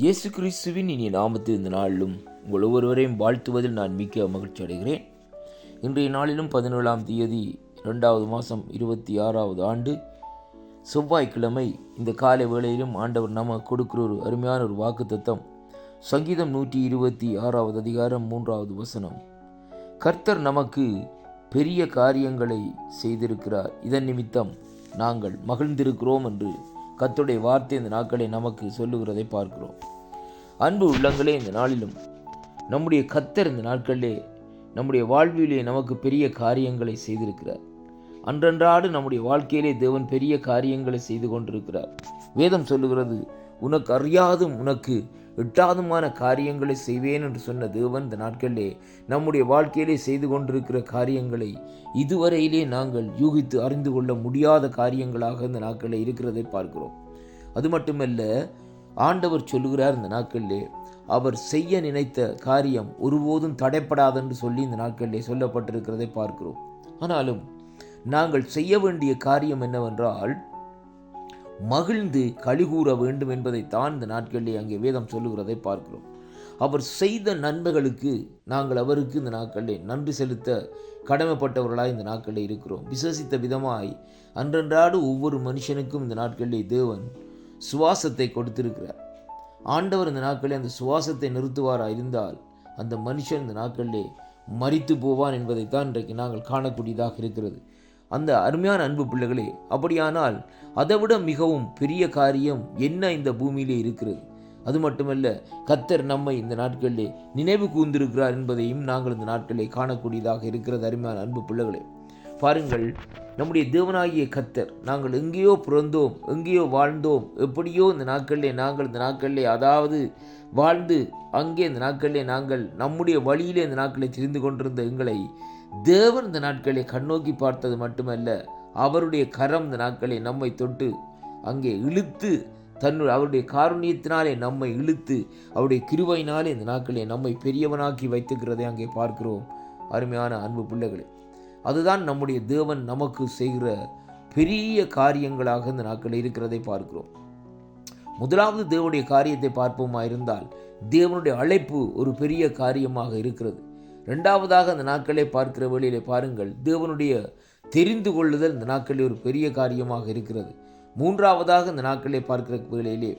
இயேசு கிறிஸ்துவின் இனிய நாமத்தில் இந்த நாளிலும் உங்கள் ஒவ்வொருவரையும் வாழ்த்துவதில் நான் மிக்க மகிழ்ச்சி அடைகிறேன். இன்றைய நாளிலும் பதினேழாம் தேதி ரெண்டாவது மாதம் இருபத்தி ஆறாவது ஆண்டு செவ்வாய்க்கிழமை. இந்த காலை வேளையிலும் ஆண்டவர் நமக்கு கொடுக்கிற ஒரு அருமையான ஒரு வாக்குத்தத்தம். சங்கீதம் நூற்றி இருபத்தி ஆறாவது அதிகாரம் மூன்றாவது வசனம். கர்த்தர் நமக்கு பெரிய காரியங்களை செய்திருக்கிறார். இதன் நிமித்தம் நாங்கள் மகிழ்ந்திருக்கிறோம் என்று கத்துடைய வார்த்தை இந்த நாட்களை நமக்கு சொல்லுகிறதை பார்க்கிறோம். அன்பு உள்ளங்களே இந்த நாளிலும் நம்முடைய கத்தர் இந்த நாட்களிலே நம்முடைய வாழ்விலே நமக்கு பெரிய காரியங்களை செய்திருக்கிறார். அன்றன்றாடு நம்முடைய வாழ்க்கையிலே தேவன் பெரிய காரியங்களை செய்து கொண்டிருக்கிறார். வேதம் சொல்லுகிறது உனக்கு அறியாதும் உனக்கு எட்டாதுமான காரியங்களை செய்வேன் என்று சொன்ன தேவன் இந்த நாட்களிலே நம்முடைய வாழ்க்கையிலே செய்து கொண்டிருக்கிற காரியங்களை இதுவரையிலே நாங்கள் யூகித்து அறிந்து கொள்ள முடியாத காரியங்களாக இந்த நாட்களில் இருக்கிறதை பார்க்கிறோம். அது மட்டுமல்ல ஆண்டவர் சொல்லுகிறார் இந்த நாட்களிலே அவர் செய்ய நினைத்த காரியம் ஒருபோதும் தடைப்படாதென்று சொல்லி இந்த நாட்களிலே சொல்லப்பட்டிருக்கிறதை பார்க்கிறோம். ஆனாலும் நாங்கள் செய்ய வேண்டிய காரியம் என்னவென்றால் மகிழ்ந்து கழிகூற வேண்டும் என்பதை தான் இந்த நாட்களிலே அங்கே வேதம் சொல்லுகிறதை பார்க்கிறோம். அவர் செய்த நன்மைகளுக்கு நாங்கள் அவருக்கு இந்த நாட்களில் நன்றி செலுத்த கடமைப்பட்டவர்களாய் இந்த நாட்களில் இருக்கிறோம். விசேஷித்த விதமாய் அன்றன்றாடு ஒவ்வொரு மனுஷனுக்கும் இந்த நாட்களிலே தேவன் சுவாசத்தை கொடுத்திருக்கிறார். ஆண்டவர் இந்த நாட்களில் அந்த சுவாசத்தை நிறுத்துவாராக இருந்தால் அந்த மனுஷன் இந்த நாட்களிலே மறித்து போவான் என்பதைத்தான் இன்றைக்கு நாங்கள் காணக்கூடியதாக இருக்கிறது. அந்த அருமையான அன்பு பிள்ளைகளே அப்படியானால் அதைவிட மிகவும் பெரிய காரியம் என்ன இந்த பூமியிலே இருக்கிறது? அது மட்டுமல்ல கத்தர் நம்மை இந்த நாட்களிலே நினைவு கூர்ந்திருக்கிறார் என்பதையும் நாங்கள் இந்த நாட்களிலே காணக்கூடியதாக இருக்கிறது அருமையான அன்பு பிள்ளைகளே. பாருங்கள் நம்முடைய தேவனாகிய கத்தர் நாங்கள் எங்கேயோ பிறந்தோம் எங்கேயோ வாழ்ந்தோம் எப்படியோ இந்த நாட்களிலே நாங்கள் இந்த நாட்களிலே அதாவது வாழ்ந்து அங்கே இந்த நாட்களிலே நாங்கள் நம்முடைய வழியிலே இந்த நாட்களை தெரிந்து கொண்டிருந்த எங்களை தேவன் இந்த நாட்களை கண்ணோக்கி பார்த்தது மட்டுமல்ல அவருடைய கரம் இந்த நாட்களை நம்மை தொட்டு அங்கே இழுத்து தன்னுடைய அவருடைய காரணியத்தினாலே நம்மை இழுத்து அவருடைய கிருவையினாலே இந்த நாட்களை நம்மை பெரியவனாக்கி வைத்துக்கிறதை அங்கே பார்க்கிறோம். அருமையான அன்பு பிள்ளைகளே அதுதான் நம்முடைய தேவன் நமக்கு செய்கிற பெரிய காரியங்களாக இந்த நாட்கள் இருக்கிறதை பார்க்கிறோம். முதலாவது தேவனுடைய காரியத்தை பார்ப்போமா இருந்தால் தேவனுடைய அழைப்பு ஒரு பெரிய காரியமாக இருக்கிறது. ரெண்டாவதாக அந்த நாட்களை பார்க்கிற வேளையிலே பாருங்கள் தேவனுடைய தெரிந்து கொள்ளுதல் இந்த நாட்களில் ஒரு பெரிய காரியமாக இருக்கிறது. மூன்றாவதாக இந்த நாட்களை பார்க்கிற வேளையிலே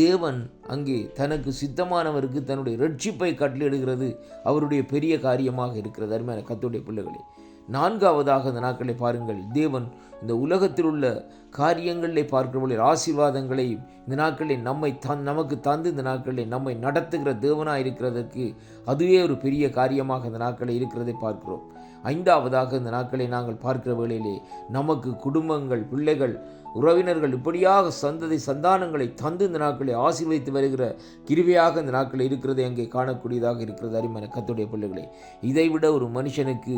தேவன் அங்கே தனக்கு சித்தமானவருக்கு தன்னுடைய ரட்சிப்பை கட்டளிடுகிறது அவருடைய பெரிய காரியமாக இருக்கிறது. அருமையான கத்துடைய பிள்ளைகளே நான்காவதாக இந்த நாட்களை பாருங்கள். தேவன் இந்த உலகத்தில் உள்ள காரியங்களிலே பார்க்கிறவர்களில் ஆசீர்வாதங்களை இந்த நாட்களில் நம்மை தன் நமக்கு தந்து இந்த நாட்களில் நம்மை நடத்துகிற தேவனாக இருக்கிறதற்கு அதுவே ஒரு பெரிய காரியமாக இந்த நாட்களில் இருக்கிறதை பார்க்கிறோம். ஐந்தாவதாக இந்த நாட்களை நாங்கள் பார்க்கிற வேளையிலே நமக்கு குடும்பங்கள் பிள்ளைகள் உறவினர்கள் இப்படியாக சந்ததி சந்தானங்களை தந்து இந்த நாட்களை ஆசீர்வதித்து வருகிற கிருவியாக இந்த நாட்கள் இருக்கிறது அங்கே காணக்கூடியதாக இருக்கிறது. அருமையான கத்துடைய பிள்ளைகளே இதைவிட ஒரு மனுஷனுக்கு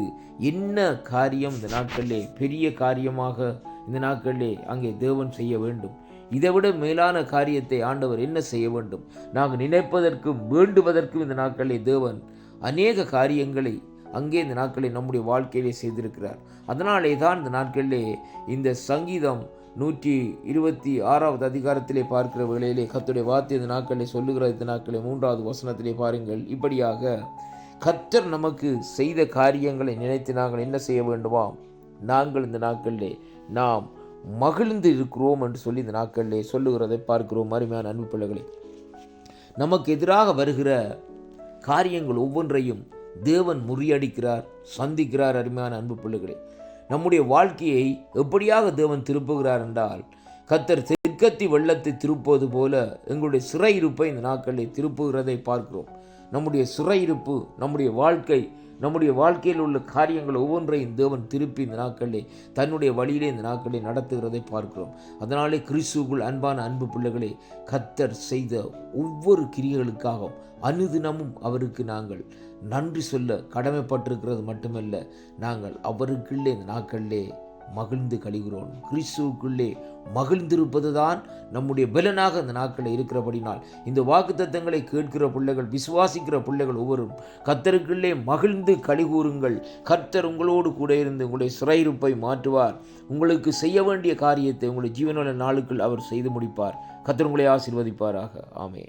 என்ன காரியம் இந்த நாட்களிலே? பெரிய காரியமாக இந்த நாட்களிலே அங்கே தேவன் செய்ய வேண்டும். இதைவிட மேலான காரியத்தை ஆண்டவர் என்ன செய்ய வேண்டும்? நாங்கள் நினைப்பதற்கும் வேண்டுவதற்கும் இந்த நாட்களிலே தேவன் அநேக காரியங்களை அங்கே இந்த நாட்களை நம்முடைய வாழ்க்கையிலே செய்திருக்கிறார். அதனாலே தான் இந்த நாட்களிலே இந்த சங்கீதம் நூற்றி இருபத்தி ஆறாவது அதிகாரத்திலே பார்க்கிற வேளையிலே கத்துடைய வார்த்தை இந்த நாட்களை சொல்லுகிற இந்த நாட்களை மூன்றாவது வசனத்திலே பாருங்கள். இப்படியாக கத்தர் நமக்கு செய்த காரியங்களை நினைத்து நாங்கள் என்ன செய்ய வேண்டுமா? நாங்கள் இந்த நாட்களிலே நாம் மகிழ்ந்து இருக்கிறோம் என்று சொல்லி இந்த நாட்களிலே சொல்லுகிறதை பார்க்கிறோம். அருமையான அன்பு பிள்ளைகளை நமக்கு எதிராக வருகிற காரியங்கள் ஒவ்வொன்றையும் தேவன் முறியடிக்கிறார் சந்திக்கிறார் அருமையான அன்பு பிள்ளைகளே. நம்முடைய வாழ்க்கையை எப்படியாக தேவன் திருப்புகிறார் என்றால் கத்தர் தெற்கத்தி வெள்ளத்தை திருப்புவது போல எங்களுடைய சிறை இருப்பை இந்த நாட்களில் திருப்புகிறதை பார்க்கிறோம். நம்முடைய சிறையிருப்பு நம்முடைய வாழ்க்கை நம்முடைய வாழ்க்கையில் உள்ள காரியங்கள் ஒவ்வொன்றையும் தேவன் திருப்பி இந்த நாட்களிலே தன்னுடைய வழியிலே இந்த நாட்களை நடத்துகிறதை பார்க்கிறோம். அதனாலே கிறிஸ்துக்குள் அன்பான அன்பு பிள்ளைகளை கத்தர் செய்த ஒவ்வொரு கிரியைகளுக்காகவும் அனுதினமும் அவருக்கு நாங்கள் நன்றி சொல்ல கடமைப்பட்டிருக்கிறது மட்டுமல்ல நாங்கள் அவருக்குள்ளே இந்த நாட்களிலே மகிழ்ந்து கழிகிறோம். கிறிஸ்துவுக்குள்ளே மகிழ்ந்திருப்பதுதான் நம்முடைய பலனாக அந்த நாட்களில் இருக்கிறபடினால். இந்த வாக்குத்தத்தங்களை கேட்கிற பிள்ளைகள் விசுவாசிக்கிற பிள்ளைகள் ஒவ்வொரு கத்தருக்குள்ளே மகிழ்ந்து கழிகூறுங்கள் கர்த்தர் உங்களோடு கூட இருந்து உங்களுடைய சிறையிருப்பை மாற்றுவார். உங்களுக்கு செய்ய வேண்டிய காரியத்தை உங்களுடைய ஜீவனுள்ள நாளுக்குள் அவர் செய்து முடிப்பார். கத்தர் உங்களை ஆசீர்வதிப்பாராக. ஆமே